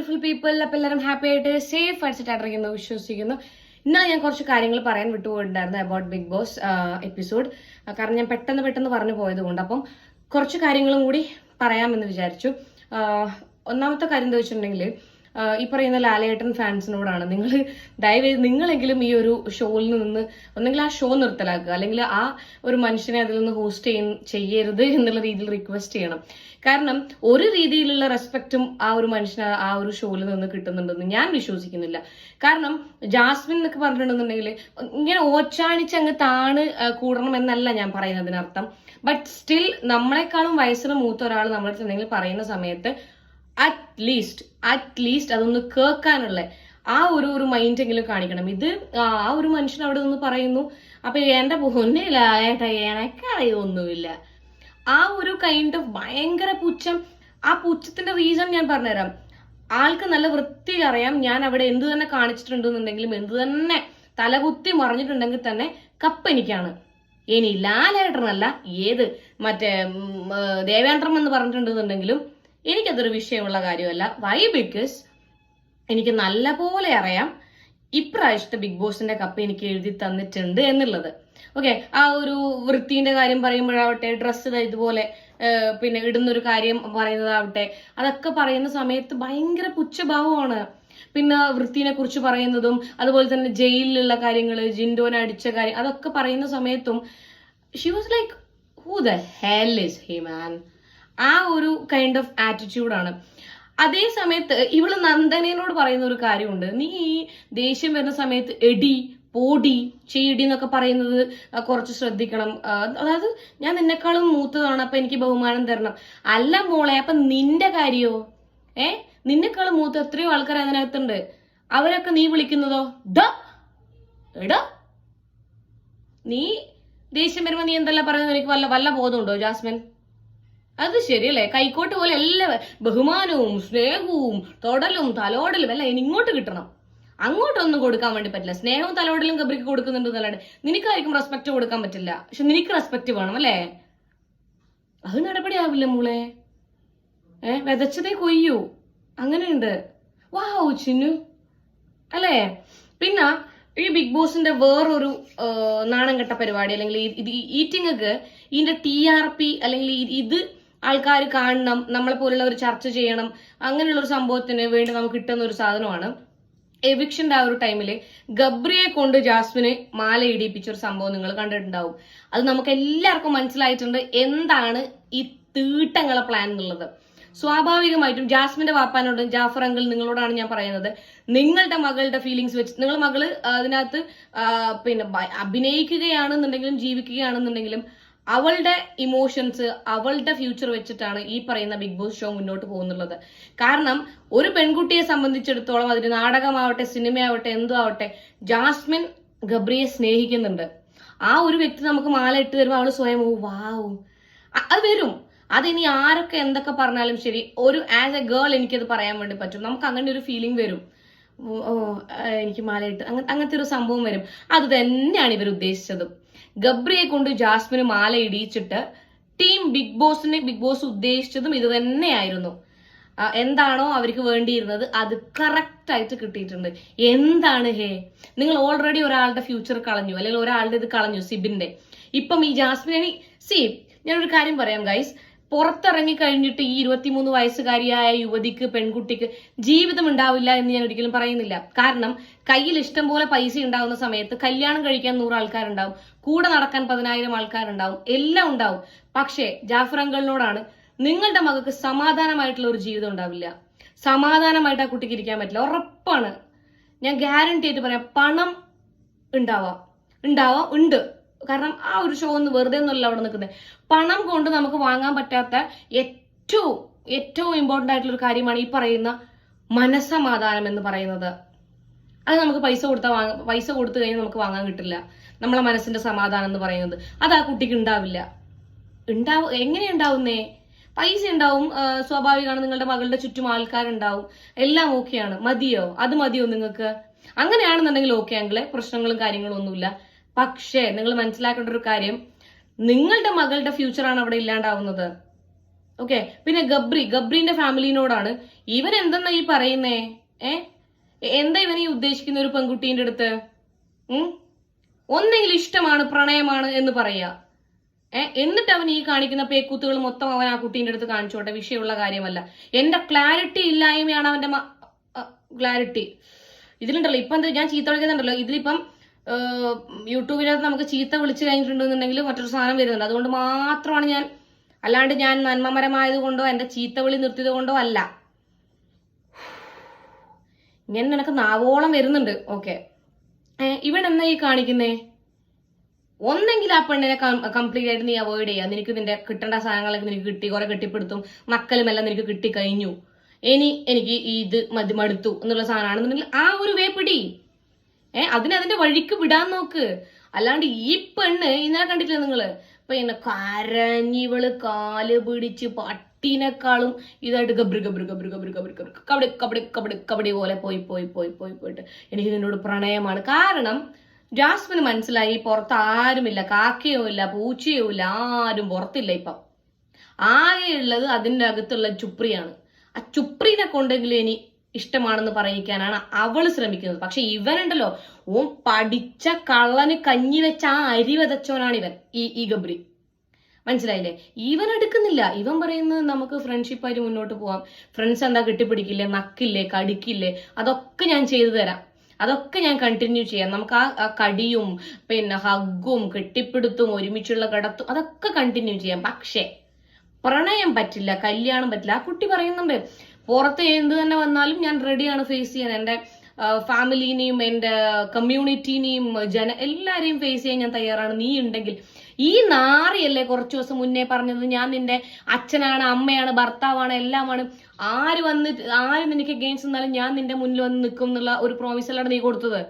Beautiful people അപ്പം എല്ലാവരും happy ആയിട്ട് സേഫ് അടിച്ചിട്ടായിരിക്കുന്നു വിശ്വസിക്കുന്നു. ഇന്നലെ ഞാൻ കുറച്ച് കാര്യങ്ങൾ പറയാൻ വിട്ടുപോയിട്ടുണ്ടായിരുന്നു അബൌട്ട് ബിഗ് ബോസ് എപ്പിസോഡ് കാരണം ഞാൻ പെട്ടെന്ന് പെട്ടെന്ന് പറഞ്ഞു പോയത് കൊണ്ട് അപ്പം കുറച്ച് കാര്യങ്ങളും കൂടി പറയാമെന്ന് വിചാരിച്ചു. ഒന്നാമത്തെ കാര്യം എന്താ വെച്ചിട്ടുണ്ടെങ്കിൽ ഈ പറയുന്ന ലാലേട്ടൻ ഫാൻസിനോടാണ്. നിങ്ങൾ ദയവേത് നിങ്ങളെങ്കിലും ഈ ഒരു ഷോയിൽ നിന്ന് ഒന്നെങ്കിൽ ആ ഷോ നിർത്തലാക്കുക. അല്ലെങ്കിൽ ആ ഒരു മനുഷ്യനെ അതിൽ നിന്ന് ഹോസ്റ്റ് ചെയ്യ ചെയ്യരുത് എന്നുള്ള രീതിയിൽ റിക്വസ്റ്റ് ചെയ്യണം. കാരണം ഒരു രീതിയിലുള്ള റെസ്പെക്റ്റും ആ ഒരു മനുഷ്യന് ആ ഒരു ഷോയിൽ നിന്ന് കിട്ടുന്നുണ്ടെന്ന് ഞാൻ വിശ്വസിക്കുന്നില്ല. കാരണം ജാസ്മിൻ എന്നൊക്കെ പറഞ്ഞിട്ടുണ്ടെന്നുണ്ടെങ്കിൽ ഇങ്ങനെ ഓച്ചാണിച്ച് അങ്ങ് താണ് കൂടണം എന്നല്ല ഞാൻ പറയുന്നതിനർത്ഥം ബട്ട് സ്റ്റിൽ നമ്മളെക്കാളും വയസ്സിന് മൂത്ത ഒരാൾ നമ്മളെ പറയുന്ന സമയത്ത് അറ്റ് ലീസ്റ്റ് അറ്റ് ലീസ്റ്റ് അതൊന്ന് കേൾക്കാനുള്ള ആ ഒരു ഒരു മൈൻഡ് എങ്കിലും കാണിക്കണം. ഇത് ആ ഒരു മനുഷ്യൻ അവിടെ നിന്ന് പറയുന്നു അപ്പൊ എന്റെ പൊന്നില്ല ഏട്ടാ എനക്കറിയൊന്നുമില്ല ആ ഒരു കൈൻഡ് ഓഫ് ഭയങ്കര പുച്ഛം. ആ പുച്ഛത്തിന്റെ റീസൺ ഞാൻ പറഞ്ഞുതരാം. ആൾക്ക് നല്ല വൃത്തിയിൽ അറിയാം. ഞാൻ അവിടെ എന്ത് തന്നെ കാണിച്ചിട്ടുണ്ടെന്നുണ്ടെങ്കിലും എന്ത് തന്നെ തലകുത്തി മറിഞ്ഞിട്ടുണ്ടെങ്കിൽ തന്നെ കപ്പ് എനിക്കാണ് ഇനി ലാലേട്ടനല്ല ഏത് മറ്റേ ദേവേന്ദ്രം എന്ന് പറഞ്ഞിട്ടുണ്ടെന്നുണ്ടെങ്കിലും എനിക്കതൊരു വിഷയമുള്ള കാര്യമല്ല. വൈ ബിക്കോസ് എനിക്ക് നല്ലപോലെ അറിയാം ഇപ്രാവശ്യത്തെ ബിഗ് ബോസിന്റെ കപ്പ് എനിക്ക് എഴുതി തന്നിട്ടുണ്ട് എന്നുള്ളത്. ഓക്കെ ആ ഒരു വൃത്തിന്റെ കാര്യം പറയുമ്പോഴാവട്ടെ ഡ്രസ്സ് ഇതുപോലെ പിന്നെ ഇടുന്നൊരു കാര്യം പറയുന്നതാവട്ടെ അതൊക്കെ പറയുന്ന സമയത്ത് ഭയങ്കര പുച്ഛഭാവമാണ്. പിന്നെ വൃത്തിനെ കുറിച്ച് പറയുന്നതും അതുപോലെ തന്നെ ജയിലിലുള്ള കാര്യങ്ങൾ ജിൻഡോനെ അടിച്ച കാര്യം അതൊക്കെ പറയുന്ന സമയത്തും she was like who the hell is he man ആ ഒരു കൈൻഡ് ഓഫ് ആറ്റിറ്റ്യൂഡാണ് അതേ സമയത്ത് ഇവൾ നന്ദനയോട് പറയുന്ന ഒരു കാര്യമുണ്ട്. നീ ഈ ദേഷ്യം വരുന്ന സമയത്ത് എടി പോടി ചെയ്യടി എന്നൊക്കെ പറയുന്നത് കുറച്ച് ശ്രദ്ധിക്കണം. അതായത് ഞാൻ നിന്നെക്കാളും മൂത്തതാണ് അപ്പൊ എനിക്ക് ബഹുമാനം തരണം. അല്ല മോളെ അപ്പൊ നിന്റെ കാര്യോ? ഏ? നിന്നെക്കാളും മൂത്ത എത്രയോ ആൾക്കാർ അതിനകത്തുണ്ട്. അവരൊക്കെ നീ വിളിക്കുന്നതോ? ഡ എടാ നീ ദേഷ്യം വരുമ്പോ നീ എന്തെല്ലാം പറയുന്നത് എനിക്ക് വല്ല വല്ല ബോധമുണ്ടോ ജാസ്മിൻ? അത് ശരിയല്ലേ കൈക്കോട്ട് പോലെ എല്ലാ ബഹുമാനവും സ്നേഹവും തൊടലും തലോടലും എല്ലാം ഇനി ഇങ്ങോട്ട് കിട്ടണം അങ്ങോട്ടൊന്നും കൊടുക്കാൻ വേണ്ടി പറ്റില്ല സ്നേഹവും തലോടലും ഗബ്രിക്ക് കൊടുക്കുന്നുണ്ട് എന്നല്ലാണ്ട് നിനക്കായിരിക്കും റെസ്പെക്ട് കൊടുക്കാൻ പറ്റില്ല പക്ഷെ നിനക്ക് റെസ്പെക്ട് വേണം അല്ലേ അത് നടപടി ആവില്ല മോളെ ഏ വിതച്ചതേ കൊയ്യൂ അങ്ങനെയുണ്ട് വാവ് ചിന്നു അല്ലേ പിന്നെ ഈ ബിഗ് ബോസിന്റെ വേറൊരു നാണം കെട്ട പരിപാടി അല്ലെങ്കിൽ ഇത് ഈറ്റിംഗ് ഒക്കെ ഇതിന്റെ ടി ആർ പി അല്ലെങ്കിൽ ഇത് ആൾക്കാർ കാണണം നമ്മളെ പോലുള്ളവർ ചർച്ച ചെയ്യണം അങ്ങനെയുള്ള ഒരു സംഭവത്തിന് വേണ്ടി നമുക്ക് കിട്ടുന്ന ഒരു സാധനമാണ് എവിക്ഷന്റെ ആ ഒരു ടൈമിൽ ഗബ്രിയെ കൊണ്ട് ജാസ്മിന് മാല ഇടിപ്പിച്ച ഒരു സംഭവം നിങ്ങൾ കണ്ടിട്ടുണ്ടാവും. അത് നമുക്ക് എല്ലാവർക്കും മനസ്സിലായിട്ടുണ്ട് എന്താണ് ഈ തീട്ടങ്ങളെ പ്ലാൻ എന്നുള്ളത്. സ്വാഭാവികമായിട്ടും ജാസ്മിന്റെ വാപ്പാനോടും ജാഫർ അങ്കിൾ നിങ്ങളോടാണ് ഞാൻ പറയുന്നത്. നിങ്ങളുടെ മകളുടെ ഫീലിങ്സ് വെച്ച് നിങ്ങളുടെ മകൾ അതിനകത്ത് പിന്നെ അഭിനയിക്കുകയാണെന്നുണ്ടെങ്കിലും ജീവിക്കുകയാണെന്നുണ്ടെങ്കിലും അവളുടെ ഇമോഷൻസ് അവളുടെ ഫ്യൂച്ചർ വെച്ചിട്ടാണ് ഈ പറയുന്ന ബിഗ് ബോസ് ഷോ മുന്നോട്ട് പോകുന്നുള്ളത്. കാരണം ഒരു പെൺകുട്ടിയെ സംബന്ധിച്ചിടത്തോളം അതിന് നാടകമാവട്ടെ സിനിമയാവട്ടെ എന്തോ ആവട്ടെ ജാസ്മിൻ ഗബ്രിയെ സ്നേഹിക്കുന്നുണ്ട്. ആ ഒരു വ്യക്തി നമുക്ക് മാല ഇട്ട് തരുമ്പോൾ അവൾ സ്വയം ഓ വാവ് അത് വരും. അതിനി ആരൊക്കെ എന്തൊക്കെ പറഞ്ഞാലും ശരി ഒരു ആസ് എ ഗേൾ എനിക്കത് പറയാൻ വേണ്ടി പറ്റും. നമുക്ക് അങ്ങനെ ഒരു ഫീലിംഗ് വരും. ഓ എനിക്ക് മാലയിട്ട് അങ്ങ അങ്ങനത്തെ ഒരു സംഭവം വരും. അത് തന്നെയാണ് ഇവർ ഉദ്ദേശിച്ചത്. ഗബ്രിയെ കൊണ്ട് ജാസ്മിന് മാല ഇടിയിച്ചിട്ട് ടീം ബിഗ് ബോസിനെ ബിഗ് ബോസ് ഉദ്ദേശിച്ചതും ഇത് തന്നെയായിരുന്നു. എന്താണോ അവർക്ക് വേണ്ടിയിരുന്നത് അത് കറക്റ്റ് ആയിട്ട് കിട്ടിയിട്ടുണ്ട്. എന്താണ് ഹേ? നിങ്ങൾ ഓൾറെഡി ഒരാളുടെ ഫ്യൂച്ചർ കളഞ്ഞു അല്ലെങ്കിൽ ഒരാളുടെ ഇത് കളഞ്ഞു സിബിന്റെ. ഇപ്പം ഈ ജാസ്മിനെ സി ഞാനൊരു കാര്യം പറയാം ഗൈസ് പുറത്തിറങ്ങി കഴിഞ്ഞിട്ട് ഈ ഇരുപത്തിമൂന്ന് വയസ്സുകാരിയായ യുവതിക്ക് പെൺകുട്ടിക്ക് ജീവിതം ഉണ്ടാവില്ല എന്ന് ഞാൻ ഒരിക്കലും പറയുന്നില്ല. കാരണം കയ്യിൽ ഇഷ്ടം പോലെ പൈസ ഉണ്ടാവുന്ന സമയത്ത് കല്യാണം കഴിക്കാൻ നൂറ് ആൾക്കാരുണ്ടാവും. കൂടെ നടക്കാൻ പതിനായിരം ആൾക്കാരുണ്ടാവും എല്ലാം ഉണ്ടാവും. പക്ഷേ ജാഫർ അങ്കളിനോടാണ് നിങ്ങളുടെ മകൾക്ക് സമാധാനമായിട്ടുള്ള ഒരു ജീവിതം ഉണ്ടാവില്ല. സമാധാനമായിട്ട് ആ കുട്ടിക്ക് ഇരിക്കാൻ പറ്റില്ല. ഉറപ്പാണ്. ഞാൻ ഗ്യാരണ്ടി ആയിട്ട് പറയാം പണം ഉണ്ടാവാം. ഉണ്ടാവാം ഉണ്ട്. കാരണം ആ ഒരു ഷോ ഒന്ന് വെറുതെ ഒന്നുമല്ല അവിടെ നിൽക്കുന്നത്. പണം കൊണ്ട് നമുക്ക് വാങ്ങാൻ പറ്റാത്ത ഏറ്റവും ഏറ്റവും ഇമ്പോർട്ടന്റ് ആയിട്ടുള്ള ഒരു കാര്യമാണ് ഈ പറയുന്ന മനസ്സമാധാനം എന്ന് പറയുന്നത്. അത് നമുക്ക് പൈസ കൊടുത്താൽ വാങ്ങ പൈസ കൊടുത്തു കഴിഞ്ഞാൽ നമുക്ക് വാങ്ങാൻ കിട്ടില്ല. നമ്മളെ മനസ്സിന്റെ സമാധാനം എന്ന് പറയുന്നത്. അത് ആ കുട്ടിക്ക് ഉണ്ടാവില്ല. ഉണ്ടാവും എങ്ങനെ ഉണ്ടാവുന്നേ? പൈസ ഉണ്ടാവും സ്വാഭാവികമാണ്. നിങ്ങളുടെ മകളുടെ ചുറ്റും ആൾക്കാരുണ്ടാവും. എല്ലാം ഓക്കെയാണ്. മതിയോ? അത് മതിയോ നിങ്ങൾക്ക്? അങ്ങനെയാണെന്നുണ്ടെങ്കിൽ ഓക്കെ ആങ്കിളെ പ്രശ്നങ്ങളും കാര്യങ്ങളും ഒന്നുമില്ല. പക്ഷേ നിങ്ങൾ മനസ്സിലാക്കേണ്ട ഒരു കാര്യം. നിങ്ങളുടെ മകളുടെ ഫ്യൂച്ചറാണ് അവിടെ ഇല്ലാണ്ടാവുന്നത്. ഓക്കെ? പിന്നെ ഗബ്രി. ഗബ്രിന്റെ ഫാമിലിനോടാണ്. ഇവൻ എന്തെന്നാ ഈ പറയുന്നേ? ഏ? എന്താ ഇവൻ ഈ ഉദ്ദേശിക്കുന്ന ഒരു പെൺകുട്ടീന്റെ അടുത്ത്? ഉം? ഒന്നെങ്കിലും ഇഷ്ടമാണ് പ്രണയമാണ് എന്ന് പറയുക. എന്നിട്ട് അവൻ ഈ കാണിക്കുന്ന പേക്കൂത്തുകൾ മൊത്തം അവൻ ആ കുട്ടീന്റെ അടുത്ത് കാണിച്ചോട്ടെ വിഷയമുള്ള കാര്യമല്ല. എന്റെ ക്ലാരിറ്റി ഇല്ലായ്മയാണ് അവന്റെ ക്ലാരിറ്റി ഇതിലുണ്ടല്ലോ ഇപ്പൊ എന്താ ഞാൻ ചീത്ത വിളിക്കുന്നുണ്ടല്ലോ. ഇതിലിപ്പം യൂട്യൂബിനകത്ത് നമുക്ക് ചീത്ത വിളിച്ചു കഴിഞ്ഞിട്ടുണ്ടെന്നുണ്ടെങ്കിൽ മറ്റൊരു സാധനം വരുന്നുണ്ട്. അതുകൊണ്ട് മാത്രമാണ് ഞാൻ അല്ലാണ്ട് ഞാൻ നന്മമരമായത് കൊണ്ടോ എന്റെ ചീത്ത വിളി നിർത്തിയത് കൊണ്ടോ അല്ല. ഇങ്ങനെ നിനക്ക് നാവോളം വരുന്നുണ്ട്. ഓക്കെ. ഇവൻ എന്നാ ഈ കാണിക്കുന്നേ? ഒന്നെങ്കിൽ ആ പെണ്ണിനെ കംപ്ലീറ്റ് ആയിട്ട് നീ അവോയ്ഡ് ചെയ്യുക നിനക്ക് നിന്റെ കിട്ടേണ്ട സാധനങ്ങളൊക്കെ നിനക്ക് കിട്ടി കുറെ കെട്ടിപ്പിടുത്തും നക്കലുമെല്ലാം നിനക്ക് കിട്ടി കഴിഞ്ഞു ഇനി എനിക്ക് ഇത് മതി മടുത്തു എന്നുള്ള സാധനമാണെന്നുണ്ടെങ്കിൽ ആ ഒരു വേ പിടി. ഏഹ് അതിനെ അതിന്റെ വഴിക്ക് വിടാൻ നോക്ക്. അല്ലാണ്ട് ഈ പെണ്ണ് ഇന്നലെ കണ്ടിട്ടില്ല നിങ്ങൾ? പിന്നെ കരഞ്ഞിവൾ കാൽ പിടിച്ച് പട്ടിനെക്കാളും ഇതായിട്ട് ഗബ്രി ഗബ്രി ഗബ്രി ഗബ്രി ഗബ്രി ഗബ്രി കബഡി കബഡി കബഡി കബഡി പോലെ പോയി പോയി പോയി പോയി പോയിട്ട് എനിക്ക് നിന്നോട് പ്രണയമാണ്. കാരണം ജാസ്മിന് മനസ്സിലായി പുറത്ത് ആരുമില്ല പൂച്ചയോ ഇല്ല ആരും പുറത്തില്ല ഇപ്പം. ആകെയുള്ളത് അതിന്റെ അകത്തുള്ള ചുപ്രിയാണ്. ആ ചുപ്രീനെ കൊണ്ടെങ്കിലും ഇനി ഇഷ്ടമാണെന്ന് പറയിക്കാനാണ് അവൾ ശ്രമിക്കുന്നത്. പക്ഷെ ഇവനുണ്ടല്ലോ ഓൻ പഠിച്ച കള്ളന് കഞ്ഞി വെച്ച ആ അരി വെതച്ചവനാണ് ഇവൻ ഈ ഈ ഗബ്രി. മനസ്സിലായില്ലേ? ഇവൻ എടുക്കുന്നില്ല. ഇവൻ പറയുന്നത് നമുക്ക് ഫ്രണ്ട്ഷിപ്പായിട്ട് മുന്നോട്ട് പോവാം. ഫ്രണ്ട്സ് എന്താ കെട്ടിപ്പിടിക്കില്ലേ നക്കില്ലേ കടിക്കില്ലേ അതൊക്കെ ഞാൻ ചെയ്തു തരാം. അതൊക്കെ ഞാൻ കണ്ടിന്യൂ ചെയ്യാം. നമുക്ക് ആ ആ കടിയും പിന്നെ ഹഗ്ഗും കെട്ടിപ്പിടുത്തും ഒരുമിച്ചുള്ള കിടത്തും അതൊക്കെ കണ്ടിന്യൂ ചെയ്യാം. പക്ഷേ പ്രണയം പറ്റില്ല കല്യാണം പറ്റില്ല. ആ കുട്ടി പറയുന്നുണ്ട് പുറത്ത് എന്ത് തന്നെ വന്നാലും ഞാൻ റെഡിയാണ് ഫേസ് ചെയ്യാൻ. എന്റെ ഫാമിലിനെയും എന്റെ കമ്മ്യൂണിറ്റീനെയും ജന എല്ലാരെയും ഫേസ് ചെയ്യാൻ ഞാൻ തയ്യാറാണ്. നീ ഉണ്ടെങ്കിൽ. ഈ നാറിയല്ലേ കുറച്ചു ദിവസം മുന്നേ പറഞ്ഞത്? ഞാൻ നിന്റെ അച്ഛനാണ് അമ്മയാണ് ഭർത്താവാണ് എല്ലാമാണ്. ആര് വന്ന് ആര് നിനക്ക് അഗെയിൻസ്റ്റ് എന്നാലും ഞാൻ നിന്റെ മുന്നിൽ വന്ന് നിൽക്കും എന്നുള്ള ഒരു പ്രോമിസ് അല്ലാണ്ട് നീ കൊടുത്തത്.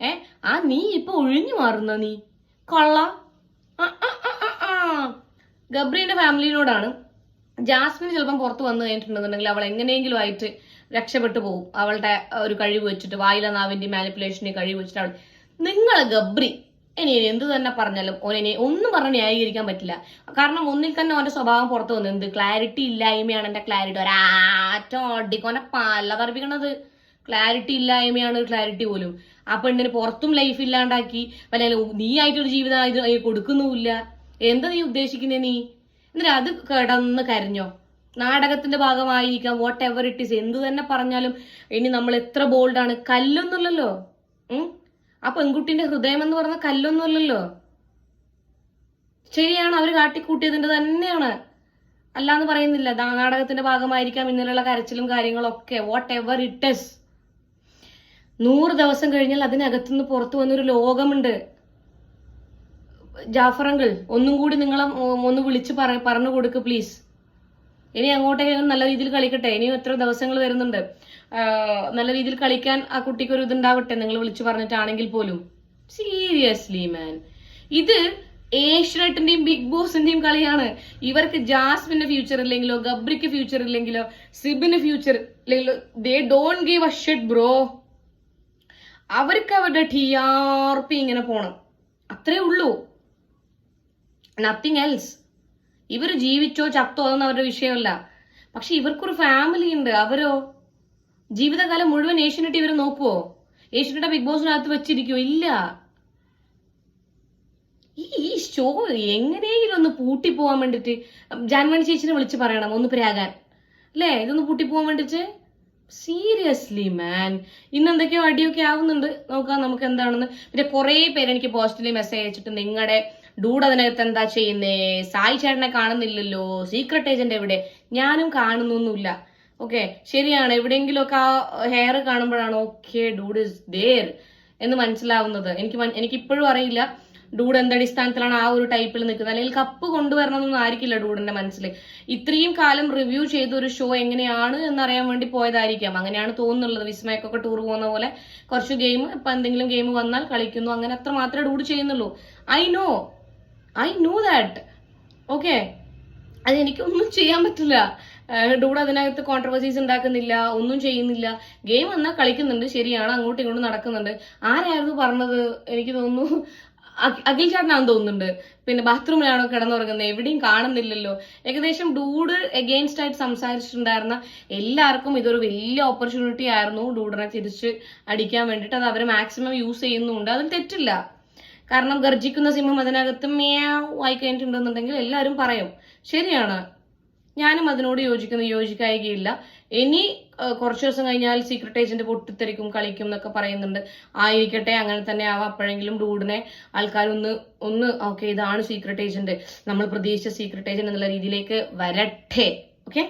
ഏ? ആ നീ ഇപ്പൊ ഒഴിഞ്ഞു മാറുന്ന നീ. കൊള്ള. ഗബ്രീന്റെ ഫാമിലിനോടാണ് ജാസ്മിൻ ചിലപ്പം പുറത്ത് വന്നു കഴിഞ്ഞിട്ടുണ്ടെന്നുണ്ടെങ്കിൽ അവൾ എങ്ങനെയെങ്കിലും ആയിട്ട് രക്ഷപ്പെട്ടു പോകും. അവളുടെ ഒരു കഴിവ് വെച്ചിട്ട് വായില നാവിന്റെ മാനിപ്പുലേഷനെ കഴിവ് വെച്ചിട്ട് അവൾ നിങ്ങൾ ഗബ്രി ഇനി എന്ത് തന്നെ പറഞ്ഞാലും ഓനെ ഒന്നും പറഞ്ഞ് ന്യായീകരിക്കാൻ പറ്റില്ല. കാരണം ഒന്നിൽ തന്നെ ഓന്റെ സ്വഭാവം പുറത്തു വന്നു എന്ത്? ക്ലാരിറ്റി ഇല്ലായ്മയാണ് എന്റെ ക്ലാരിറ്റി ഒരാറ്റം അടിക്കോനെ പല തറപ്പിക്കണത്. ക്ലാരിറ്റി ഇല്ലായ്മയാണ് ക്ലാരിറ്റി പോലും. ആ പെണ്ണിന് പുറത്തും ലൈഫ് ഇല്ലാണ്ടാക്കി. അല്ലെങ്കിൽ നീ ആയിട്ടൊരു ജീവിതം കൊടുക്കുന്നുമില്ല. എന്താ നീ ഉദ്ദേശിക്കുന്നേ നീ? എന്നിട്ട് അത് കിടന്ന് കരഞ്ഞോ? നാടകത്തിന്റെ ഭാഗമായിരിക്കാം വാട്ട് എവർ ഇറ്റ് ഈസ് എന്ത് തന്നെ പറഞ്ഞാലും ഇനി നമ്മൾ എത്ര ബോൾഡാണ് കല്ലൊന്നുമല്ലല്ലോ. ആ പെൺകുട്ടിന്റെ ഹൃദയം എന്ന് പറഞ്ഞ കല്ലൊന്നുമല്ലല്ലോ. ശരിയാണ് അവർ കാട്ടിക്കൂട്ടിയതിന്റെ തന്നെയാണ്. അല്ലാന്ന് പറയുന്നില്ല നാടകത്തിന്റെ ഭാഗമായിരിക്കാം ഇന്നലെയുള്ള കരച്ചിലും കാര്യങ്ങളും ഒക്കെ വാട്ട് എവർ ഇറ്റ് ഇസ് നൂറ് ദിവസം കഴിഞ്ഞാൽ അതിനകത്തുനിന്ന് പുറത്തു വന്നൊരു ലോകമുണ്ട്. ജാഫറങ്കിൾ ഒന്നും കൂടി നിങ്ങളെ ഒന്ന് വിളിച്ച് പറ പറഞ്ഞു കൊടുക്ക് പ്ലീസ് ഇനി അങ്ങോട്ടേക്ക് നല്ല രീതിയിൽ കളിക്കട്ടെ. ഇനിയും എത്ര ദിവസങ്ങൾ വരുന്നുണ്ട്. നല്ല രീതിയിൽ കളിക്കാൻ ആ കുട്ടിക്ക് ഒരു ഇതുണ്ടാവട്ടെ നിങ്ങൾ വിളിച്ചു പറഞ്ഞിട്ടാണെങ്കിൽ പോലും. സീരിയസ്ലി മാൻ ഇത് ഏഷ്യനെട്ടിന്റെയും ബിഗ് ബോസിന്റെയും കളിയാണ്. ഇവർക്ക് ജാസ്മിന്റെ ഫ്യൂച്ചർ ഇല്ലെങ്കിലോ ഗബ്രിക്ക് ഫ്യൂച്ചർ ഇല്ലെങ്കിലോ സിബിന് future ഇല്ലെങ്കിലോ they don't give a shit bro അവർക്ക് അവരുടെ ടി ആർ പി ഇങ്ങനെ പോണം. അത്രേ ഉള്ളൂ. നത്തിങ് എൽസ് ഇവർ ജീവിച്ചോ ചത്തോ അതൊന്നും അവരുടെ വിഷയമല്ല. പക്ഷെ ഇവർക്കൊരു ഫാമിലി ഉണ്ട്. അവരോ? ജീവിതകാലം മുഴുവൻ ഏഷ്യനെട്ട് ഇവർ നോക്കുവോ? ഏഷ്യനെട്ട ബിഗ് ബോസിനകത്ത് വെച്ചിരിക്കുവോ? ഇല്ല. ഈ ഈ ഷോ എങ്ങനെയെങ്കിലും ഒന്ന് പൂട്ടിപ്പോവാൻ വേണ്ടിട്ട് ജാൻമണി ചേച്ചിനെ വിളിച്ച് പറയണം ഒന്ന് പ്രാകാൻ അല്ലേ? ഇതൊന്ന് പൂട്ടിപ്പോവാൻ വേണ്ടിട്ട്? സീരിയസ്ലി മാൻ ഇന്ന് എന്തൊക്കെയോ അടിയൊക്കെ ആവുന്നുണ്ട്. നോക്കാം നമുക്ക് എന്താണെന്ന്. പിന്നെ കുറേ പേര് എനിക്ക് പോസ്റ്റിൽ മെസ്സേജ് അയച്ചിട്ട് നിങ്ങളുടെ ഡൂഡ് അതിനകത്ത് എന്താ ചെയ്യുന്നേ? സായി ചേട്ടനെ കാണുന്നില്ലല്ലോ. സീക്രട്ട് ഏജന്റ് എവിടെ? ഞാനും കാണുന്നൊന്നുമില്ല. ഓക്കെ ശരിയാണ്. എവിടെയെങ്കിലുമൊക്കെ ആ ഹെയർ കാണുമ്പോഴാണ് ഓക്കെ ഡൂഡ് ഇസ് ദേർ എന്ന് മനസ്സിലാവുന്നത്. എനിക്ക് എനിക്ക് ഇപ്പോഴും അറിയില്ല. ഡൂഡ് എന്തടിസ്ഥാനത്തിലാണ് ആ ഒരു ടൈപ്പിൽ നിൽക്കുന്നത്? അല്ലെങ്കിൽ കപ്പ് കൊണ്ടുവരണമെന്നൊന്നും ആയിരിക്കില്ല ഡൂഡിന്റെ മനസ്സിൽ. ഇത്രയും കാലം റിവ്യൂ ചെയ്ത ഒരു ഷോ എങ്ങനെയാണ് എന്നറിയാൻ വേണ്ടി പോയതായിരിക്കാം. അങ്ങനെയാണ് തോന്നുന്നുള്ളത്. വിസ്മയക്കൊക്കെ ടൂർ പോകുന്ന പോലെ. കുറച്ച് ഗെയിം ഇപ്പൊ എന്തെങ്കിലും ഗെയിം വന്നാൽ കളിക്കുന്നു. അങ്ങനെ അത്ര മാത്രമേ ഡൂഡ് ചെയ്യുന്നുള്ളൂ. I know I know that okay അത് എനിക്കൊന്നും ചെയ്യാൻ പറ്റില്ല. ഡൂഡ് അതിനകത്ത് കോൺട്രവേഴ്സീസ് ഉണ്ടാക്കുന്നില്ല ഒന്നും ചെയ്യുന്നില്ല. ഗെയിം എന്നാൽ കളിക്കുന്നുണ്ട് ശരിയാണ് അങ്ങോട്ടും ഇങ്ങോട്ടും നടക്കുന്നുണ്ട്. ആരായിരുന്നു പറഞ്ഞത്? എനിക്ക് തോന്നുന്നു അഖി- അഖിൽ ചേട്ടനാണെന്ന് തോന്നുന്നുണ്ട്. പിന്നെ ബാത്റൂമിലാണോ കിടന്നുറങ്ങുന്നത്? എവിടെയും കാണുന്നില്ലല്ലോ. ഏകദേശം ഡൂഡ് എഗെയിൻസ്റ്റ് ആയിട്ട് സംസാരിച്ചിട്ടുണ്ടായിരുന്ന എല്ലാവർക്കും ഇതൊരു വലിയ ഓപ്പർച്യൂണിറ്റി ആയിരുന്നു ഡൂഡിനെ തിരിച്ച് അടിക്കാൻ വേണ്ടിയിട്ട്. അത് അവർ മാക്സിമം യൂസ് ചെയ്യുന്നുണ്ട്. അതിൽ തെറ്റില്ല. കാരണം ഗർജിക്കുന്ന സിംഹം അതിനകത്ത് മേ ആയി കഴിഞ്ഞിട്ടുണ്ടെന്നുണ്ടെങ്കിൽ എല്ലാവരും പറയും. ശരിയാണ്. ഞാനും അതിനോട് യോജിക്കുന്നു. യോജിക്കായികയില്ല. ഇനി കുറച്ച് ദിവസം കഴിഞ്ഞാൽ സീക്രട്ട് ഏജന്റ് പൊട്ടിത്തെറിക്കും കളിക്കും എന്നൊക്കെ പറയുന്നുണ്ട്. ആയിരിക്കട്ടെ അങ്ങനെ തന്നെ ആവാം. അപ്പോഴെങ്കിലും ഡൂഡിനെ ആൾക്കാരൊന്ന് ഒന്ന് ഓക്കെ ഇതാണ് സീക്രട്ട് ഏജന്റ് നമ്മൾ പ്രതീക്ഷിച്ച സീക്രട്ട് ഏജന്റ് എന്നുള്ള രീതിയിലേക്ക് വരട്ടെ. ഓക്കെ?